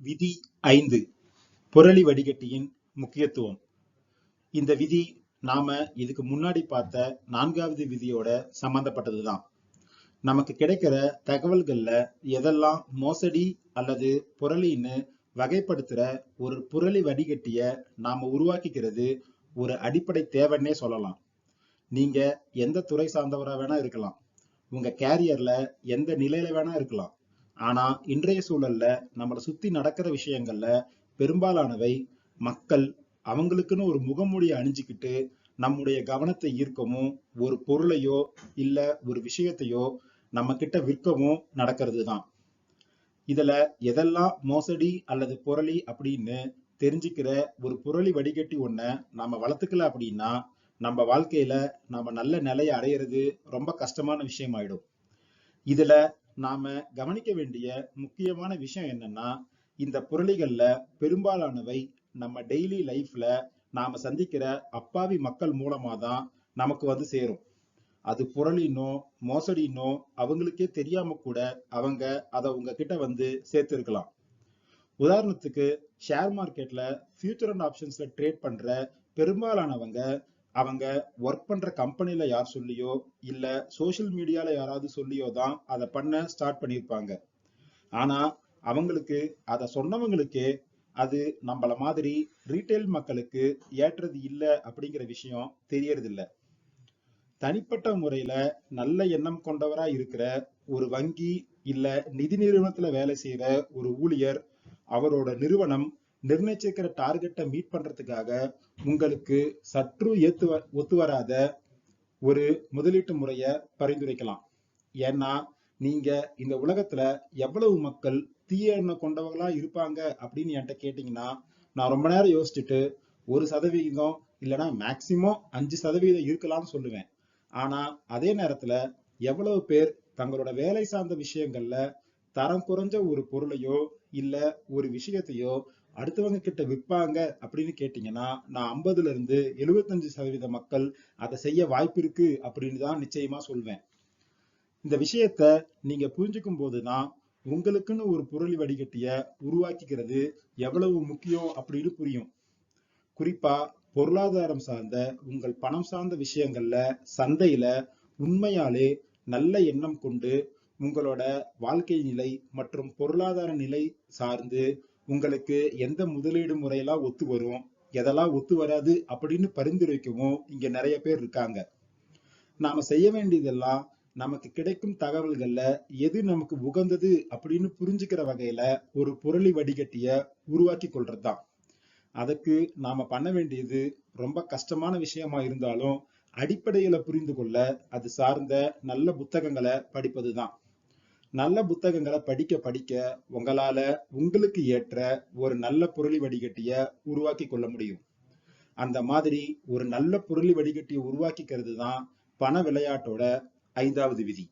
விதி ஐந்து புரளி வடிகட்டியின் முக்கியத்துவம். இந்த விதி நாம இதுக்கு முன்னாடி பார்த்த நான்காவது விதியோட சம்பந்தப்பட்டதுதான். நமக்கு கிடைக்கிற தகவல்கள்ல எதெல்லாம் மோசடி அல்லது புரளின்னு வகைப்படுத்துற ஒரு புரளி வடிகட்டிய நாம உருவாக்கிக்கிறது ஒரு அடிப்படை தேவைன்னே சொல்லலாம். நீங்க எந்த துறை சார்ந்தவரா வேணா இருக்கலாம். உங்க கேரியர்ல எந்த நிலையில வேணா இருக்கலாம். ஆனா இன்றைய சூழல்ல நம்மளை சுத்தி நடக்கிற விஷயங்கள்ல பெரும்பாலானவை மக்கள் அவங்களுக்குன்னு ஒரு முகமூடியை அணிஞ்சுக்கிட்டு நம்முடைய கவனத்தை ஈர்க்கவும் ஒரு பொருளையோ இல்ல ஒரு விஷயத்தையோ நம்ம கிட்ட விற்கவும் நடக்கிறது தான் இதுல எதெல்லாம் மோசடி அல்லது புரளி அப்படின்னு தெரிஞ்சுக்கிற ஒரு புரளி வடிகட்டி ஒன்ன நாம வளர்த்துக்கல அப்படின்னா நம்ம வாழ்க்கையில நம்ம நல்ல நிலையை அடையிறது ரொம்ப கஷ்டமான விஷயம் ஆயிடும் இதுல நாம கவனிக்க வேண்டிய முக்கியமான விஷயம் என்னன்னா இந்த புரளிகள்ல பெரும்பாலானவை நம்ம டெய்லி லைஃப்ல நாம சந்திக்கிற அப்பாவி மக்கள் மூலமா தான் நமக்கு வந்து சேரும். அது புரளினோ மோசடினோ அவங்களுக்கே தெரியாம கூட அவங்க அதை உங்ககிட்ட வந்து சேர்த்திருக்கலாம். உதாரணத்துக்கு ஷேர் மார்க்கெட்ல ஃபியூச்சர் அண்ட் ஆப்ஷன்ஸ்ல ட்ரேட் பண்ற பெரும்பாலானவங்க அவங்க ஒர்க் பண்ற கம்பெனில யார் சொல்லியோ இல்ல சோசியல் மீடியால யாராவது சொல்லியோ தான் அதை பண்ண ஸ்டார்ட் பண்ணியிருப்பாங்க ஆனா அவங்களுக்கு அதை சொன்னவங்களுக்கே அது நம்மள மாதிரி ரீட்டைல் மக்களுக்கு ஏற்றது இல்லை அப்படிங்கிற விஷயம் தெரியறதில்ல. தனிப்பட்ட முறையில நல்ல எண்ணம் கொண்டவரா இருக்கிற ஒரு வங்கி இல்ல நிதி நிறுவனத்துல வேலை செய்யற ஒரு ஊழியர் அவரோட நிறுவனம் நிர்ணயிச்சிருக்கிற டார்கெட்டை மீட் பண்றதுக்காக உங்களுக்கு சற்று ஏத்து ஒத்து வராத ஒரு முதலீட்டு முறைய பரிந்துரைக்கலாம். ஏன்னா நீங்க இந்த உலகத்துல எவ்வளவு மக்கள் தீய எண்ணம் கொண்டவங்களா இருப்பாங்க அப்படின்னு என்கிட்ட கேட்டீங்கன்னா நான் ரொம்ப நேரம் யோசிச்சுட்டு ஒரு சதவிகிதம் இல்லைன்னா மேக்சிமம் அஞ்சு சதவீதம் இருக்கலாம்னு சொல்லுவேன். ஆனா அதே நேரத்துல எவ்வளவு பேர் தங்களோட வேலை சார்ந்த விஷயங்கள்ல தரம் குறைஞ்ச ஒரு பொருளையோ இல்ல ஒரு விஷயத்தையோ அடுத்தவங்க கிட்ட விற்பாங்க அப்படின்னு கேட்டீங்கன்னா நான் ஐம்பதுல இருந்து எழுபத்தஞ்சு சதவீத மக்கள் அதை செய்ய வாய்ப்பு இருக்கு அப்படின்னு தான் நிச்சயமா சொல்வேன். இந்த விஷயத்த நீங்க புரிஞ்சுக்கும் போதுதான் உங்களுக்குன்னு ஒரு புரளி வடிகட்டிய உருவாக்கிக்கிறது எவ்வளவு முக்கியம் அப்படின்னு புரியும். குறிப்பா பொருளாதாரம் சார்ந்த உங்கள் பணம் சார்ந்த விஷயங்கள்ல சந்தையில உண்மையாலே நல்ல எண்ணம் கொண்டு உங்களோட வாழ்க்கை நிலை மற்றும் பொருளாதார நிலை சார்ந்து உங்களுக்கு எந்த முதலீடு முறையெல்லாம் ஒத்து வரும் எதெல்லாம் ஒத்து வராது அப்படின்னு பரிந்துரைக்கவும் இங்க நிறைய பேர் இருக்காங்க. நாம செய்ய வேண்டியதெல்லாம் நமக்கு கிடைக்கும் தகவல்கள்ல எது நமக்கு உகந்தது அப்படின்னு புரிஞ்சுக்கிற வகையில ஒரு புரளி வடிகட்டிய உருவாக்கி கொள்றதுதான். அதுக்கு நாம பண்ண வேண்டியது ரொம்ப கஷ்டமான விஷயமா இருந்தாலும் அடிப்படையில புரிந்து கொள்ள அது சார்ந்த நல்ல புத்தகங்களை படிப்பதுதான். நல்ல புத்தகங்களை படிக்க படிக்க உங்களால உங்களுக்கு ஏற்ற ஒரு நல்ல புரளி வடிகட்டிய உருவாக்கி கொள்ள முடியும். அந்த மாதிரி ஒரு நல்ல புரளி வடிகட்டியை உருவாக்கிக்கிறது தான் பண விளையாட்டோட ஐந்தாவது விதி.